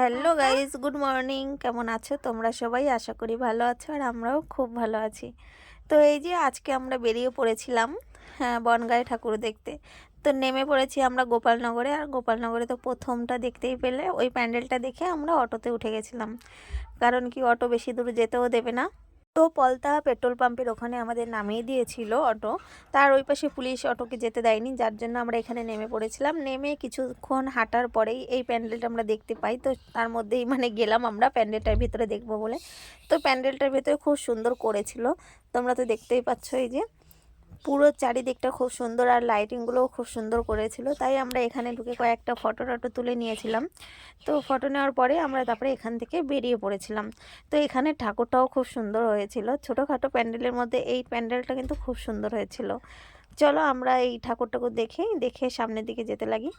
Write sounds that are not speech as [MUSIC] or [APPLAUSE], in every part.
Hello guys good morning. কেমন আছো? তোমরা সবাই আশা করি ভালো আছো আর আমরাও খুব ভালো আছি। তো এই যে আজকে আমরা বেরিয়ে পড়েছিলাম হ্যাঁ বনগাঁয় ঠাকুর দেখতে। তো নেমে পড়েছি আমরা গোপালনগরে আর গোপালনগরে তো প্রথমটা দেখতেই পেলে, ওই প্যান্ডেলটা দেখে আমরা অটোতে উঠে গেছিলাম। কারণ কি, অটো বেশি দূর যেতেও দেবে না। তো পলতা পেট্রোল পাম্পের ওখানে আমাদের নামিয়ে দিয়েছিল অটো। তার ওই পাশে পুলিশ অটোকে যেতে দেয়নি, যার জন্য আমরা এখানে নেমে পড়েছিলাম। নেমে কিছুক্ষণ হাঁটার পরেই এই প্যান্ডেলটা আমরা দেখতে পাই। তো তার মধ্যেই মানে গেলাম আমরা প্যান্ডেলটার ভিতরে দেখব বলে। তো প্যান্ডেলটার ভিতরে খুব সুন্দর করেছিল। তোমরা তো দেখতেই পাচ্ছ এই যে। পুরো চারিদিকটা খুব সুন্দর আর লাইটিংগুলোও খুব সুন্দর করেছিল। তাই আমরা এখানে ঢুকে কয়েকটা ফটো টটো তুলে নিয়েছিলাম। তো ফটো নেওয়ার পরে আমরা তারপরে এখান থেকে বেরিয়ে পড়েছিলাম। তো এখানে ঠাকুরটাও খুব সুন্দর হয়েছিল। ছোটোখাটো প্যান্ডেলের মধ্যে এই প্যান্ডেলটা কিন্তু খুব সুন্দর হয়েছিল। চলো আমরা এই ঠাকুর ঠাকুর দেখে দেখে সামনের দিকে যেতে লাগি।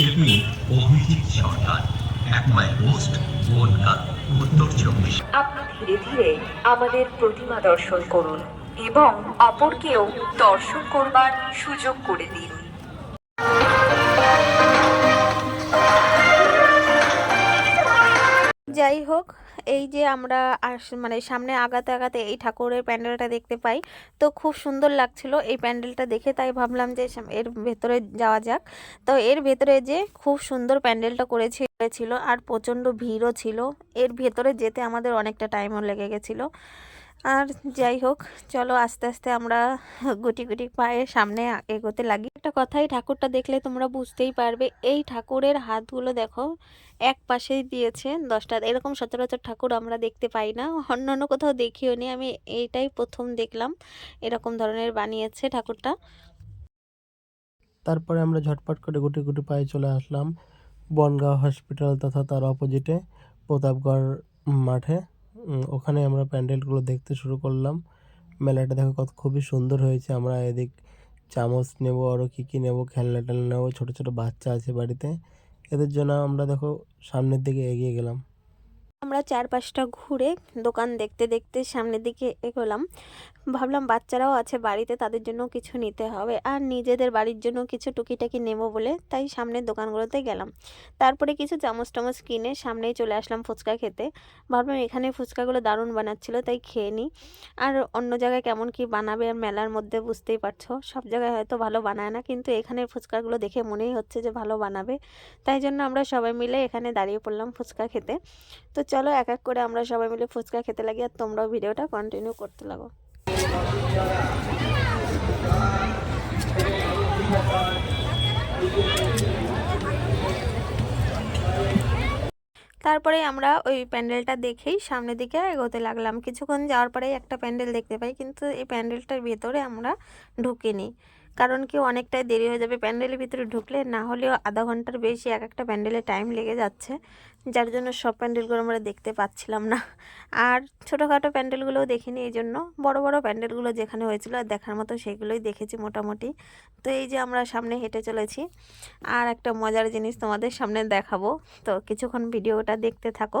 শিল্পী অভিজিৎ সরকার, এক মাই পোস্ট উত্তর চব্বিশ। আপনি ধীরে ধীরে আমাদের প্রতিমা দর্শন করুন এবং অপরকেও দর্শন করবার সুযোগ করে দিন। হোক, এই যে আমরা মানে সামনে আগাতে আগাতে এই ঠাকুরের প্যান্ডেলটা দেখতে পাই, তো খুব সুন্দর লাগছিল এই প্যান্ডেলটা দেখে, তাই ভাবলাম যে এর ভেতরে যাওয়া যাক। তো এর ভেতরে যে খুব সুন্দর প্যান্ডেলটা করেছে ছিল আর প্রচণ্ড ভিড়ও ছিল। এর ভেতরে যেতে আমাদের অনেকটা টাইমও লেগে গেছিল। আর যাই হোক, চলো আস্তে আস্তে আমরা গুটি গুটি পায়ে সামনে এগোতে লাগি। একটা কথাই ঠাকুরটা দেখলে তোমরা বুঝতেই পারবে, এই ঠাকুরের হাতগুলো দেখো, এক পাশেই দিয়েছে দশটা। এরকম সচরাচর ঠাকুর আমরা দেখতে পাই না অন্য অন্য কোথাও দেখিও নি। আমি এইটাই প্রথম দেখলাম, এরকম ধরনের বানিয়েছে ঠাকুরটা। তারপরে আমরা ঝটপট করে গুটি গুটি পায়ে চলে আসলাম বনগাঁও হসপিটাল তথা তার অপোজিটে প্রতাপগড় মাঠে। ওখানে আমরা প্যান্ডেলগুলো দেখতে শুরু করলাম। মেলাটা দেখো কত খুবই সুন্দর হয়েছে। আমরা এদিক চামচ নেব আরও কী কী নেব, খেলনা টেলনা নেব, ছোটো ছোটো বাচ্চা আছে বাড়িতে। এদের জন্য আমরা দেখো সামনের দিকে এগিয়ে গেলাম। আমরা চারপাশটা ঘুরে দোকান দেখতে দেখতে সামনের দিকে এগোলাম। ভাবলাম বাচ্চারাও আছে বাড়িতে, তাদের জন্য কিছু নিতে হবে। আর নিজেদের বাড়ির জন্য কিছু টুকিটাকি নেব বলে তাই সামনের দোকানগুলোতে গেলাম। তারপরে কিছু চামচ টামচ কিনে সামনেই চলে আসলাম ফুচকা খেতে। ভাবলাম এখানে ফুচকাগুলো দারুণ বানাচ্ছিল, তাই খেয়ে নিই। আর অন্য জায়গায় কেমন কি বানাবে আর মেলার মধ্যে বুঝতেই পারছ। সব জায়গায় হয়তো ভালো বানায় না, কিন্তু এখানের ফুচকাগুলো দেখে মনেই হচ্ছে যে ভালো বানাবে। তাই জন্য আমরা সবাই মিলে এখানে দাঁড়িয়ে পড়লাম ফুচকা খেতে। তো চলো এক এক করে আমরা সবাই মিলে ফুচকা খেতে লাগি আর তোমরাও ভিডিওটা কন্টিনিউ করতে লাগো। তারপরে আমরা ওই প্যান্ডেলটা দেখেই সামনের দিকে এগোতে লাগলাম। কিছুক্ষণ যাওয়ার পরেই একটা প্যান্ডেল দেখতে পাই, কিন্তু এই প্যান্ডেলটার ভেতরে আমরা ঢুকিনি। কারণ কি অনেকটাই দেরি হয়ে যাবে প্যান্ডেলের ভিতরে ঢুকলে, না হলেও আধা ঘণ্টার বেশি এক একটা প্যান্ডেলে টাইম লেগে যাচ্ছে, যার জন্য সব প্যান্ডেলগুলো আমরা দেখতে পাচ্ছিলাম না। আর ছোটোখাটো প্যান্ডেলগুলোও দেখিনি এই জন্য, বড় বড় প্যান্ডেলগুলো যেখানে হয়েছিল আর দেখার মতো সেগুলোই দেখেছি মোটামুটি। তো এই যে আমরা সামনে হেঁটে চলেছি, আর একটা মজার জিনিস তোমাদের সামনে দেখাবো। তো কিছুক্ষণ ভিডিওটা দেখতে থাকো।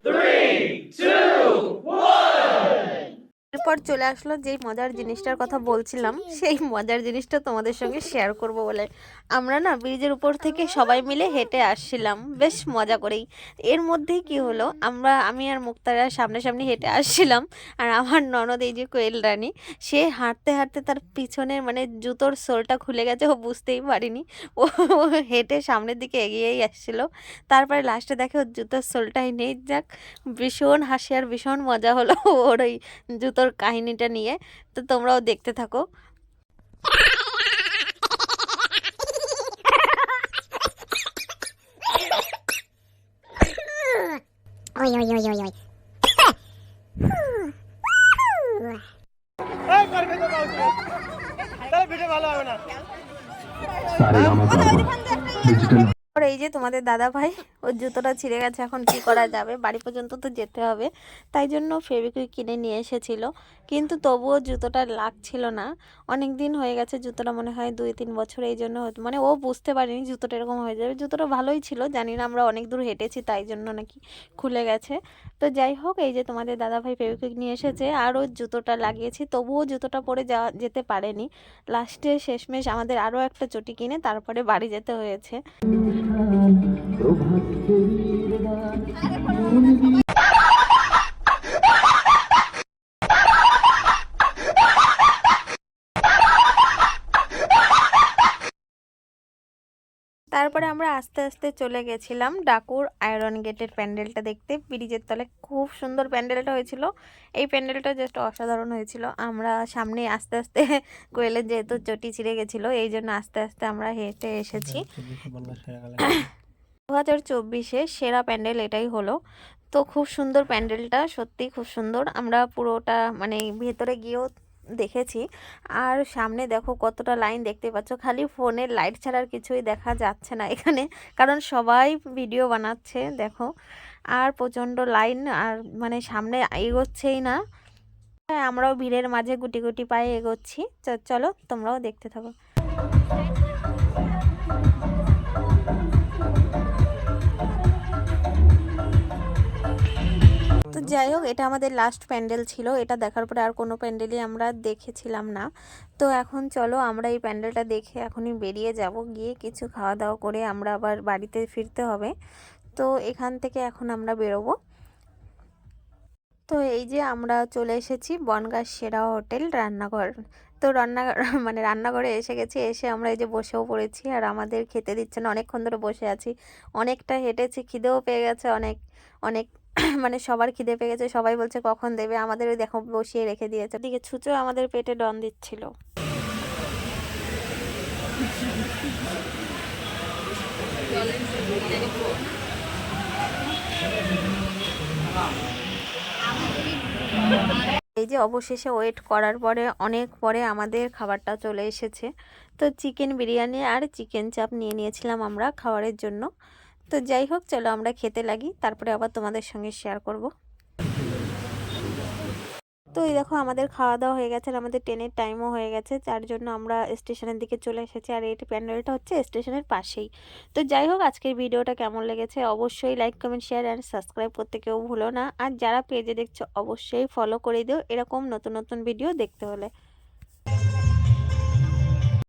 এরপর চলে আসলো যেই মজার জিনিসটার কথা বলছিলাম, সেই মজার জিনিসটা তোমাদের সঙ্গে শেয়ার করব বলে। আমরা না ব্রিজের উপর থেকে সবাই মিলে হেঁটে আসছিলাম, বেশ মজা করেই। এর মধ্যেই কি হলো, আমরা, আমি আর মুক্তারা সামনাসামনি হেঁটে আসছিলাম, আর আমার ননদ এই যে কোয়েল রানী, সে হাঁটতে হাঁটতে তার পিছনের মানে জুতোর সোলটা খুলে গেছে, ও বুঝতেই পারিনি। ও হেঁটে সামনের দিকে এগিয়েই আসছিল। তারপরে লাস্টে দেখে ওর জুতোর সোলটাই নেই, যাক, ভীষণ হাসি আর ভীষণ মজা হলো ওর ওই জুতোর কাহিনীটা নিয়ে তো তোমরাও দেখতে থাকো। গামা ডিজিটাল তারপরে এই যে তোমাদের দাদা ভাই ওর জুতোটা ছিঁড়ে গেছে, এখন কি করা যাবে? বাড়ি পর্যন্ত তো যেতে হবে। তাই জন্য ফেবিকুইক কিনে নিয়ে এসেছিল। কিন্তু তবুও জুতোটা লাগছিল না। অনেক দিন হয়ে গেছে জুতোটা মনে হয় দুই, তিন বছর এই জন্য মানে ও বুঝতে পারেনি জুতোটা এরকম হয়ে যাবে। জুতোটা ভালোই ছিল, জানি না আমরা অনেক দূর হেঁটেছি তাই জন্য নাকি খুলে গেছে। তো যাই হোক, এই যে তোমাদের দাদা ভাই ফেবিকুইক নিয়ে এসেছে আর জুতোটা লাগিয়েছি, তবুও জুতোটা পরে যাওয়া যেতে পারেনি। লাস্টে শেষমেশ আমাদের আরও একটা চটি কিনে তারপরে বাড়ি যেতে হয়েছে। তারপরে আমরা আস্তে আস্তে চলে গেছিলাম ডাকুর আয়রন গেটের প্যান্ডেলটা দেখতে। ব্রিজের তলে খুব সুন্দর প্যান্ডেলটা হয়েছিল। এই প্যান্ডেলটা জাস্ট অসাধারণ হয়েছিল। আমরা সামনে আস্তে আস্তে [LAUGHS] কোয়েলের যেহেতু চটি ছিঁড়ে গেছিল এই জন্য আস্তে আস্তে আমরা হেঁটে এসেছি। [COUGHS] দু হাজার চব্বিশে সেরা প্যান্ডেল এটাই হলো। তো খুব সুন্দর প্যান্ডেলটা সত্যি খুব সুন্দর। আমরা পুরোটা মানে ভেতরে গিয়েও দেখেছি। আর সামনে দেখো কতটা লাইন দেখতে পাচ্ছ। খালি ফোনের লাইট ছাড়ার কিছুই দেখা যাচ্ছে না এখানে, কারণ সবাই ভিডিও বানাচ্ছে, দেখো। আর প্রচণ্ড লাইন, আর মানে সামনে এগোচ্ছেই না। হ্যাঁ আমরাও ভিড়ের মাঝে গুটি গুটি পায়ে এগোচ্ছি। চলো তোমরাও দেখতে থাকো। যাই হোক, এটা আমাদের লাস্ট প্যান্ডেল ছিল। এটা দেখার পরে আর কোনো প্যান্ডেলই আমরা দেখেছিলাম না। তো এখন চলো, আমরা এই প্যান্ডেলটা দেখে এখনই বেরিয়ে যাব। গিয়ে কিছু খাওয়া দাওয়া করে আমরা আবার বাড়িতে ফিরতে হবে। তো এখান থেকে এখন আমরা বেরোবো। তো এই যে আমরা চলে এসেছি বনগাঁ সেরা হোটেল রান্নাঘর। তো রান্না মানে রান্নাঘরে এসে গেছি, এসে আমরা এই যে বসেও পড়েছি আর আমাদের খেতে দিচ্ছে না। অনেকক্ষণ ধরে বসে আছি। অনেকটা হেঁটেছি, খিদেও পেয়ে গেছে অনেক অনেক [COUGHS] মানে সবার খিদে পেয়ে গেছে, সবাই বলছে কখন দেবে, আমাদের দেখো বসিয়ে রেখে দিয়েছে। দিকে ছুঁচো আমাদের পেটে ডন দিচ্ছিল। এই যে অবশেষে ওয়েট করার পরে, অনেক পরে আমাদের খাবারটা চলে এসেছে। তো চিকেন বিরিয়ানি আর চিকেন চাপ নিয়ে নিয়েছিলাম আমরা খাবারের জন্য। তো যাই হোক, চলো আমরা খেতে লাগি, তারপরে আবার তোমাদের সঙ্গে শেয়ার করব। তো এই দেখো, আমাদের খাওয়া দাওয়া হয়ে গেছে আর আমাদের ট্রেনের টাইমও হয়ে গেছে, যার জন্য আমরা স্টেশনের দিকে চলে এসেছি আর এই প্যান্ডেলটা হচ্ছে স্টেশনের পাশেই। তো যাই হোক, আজকের ভিডিওটা কেমন লেগেছে অবশ্যই like comment share and subscribe করতে কেউ ভুলো না। আর যারা পেজে দেখছ, অবশ্যই ফলো করে দিও, এরকম নতুন নতুন ভিডিও দেখতে হলে।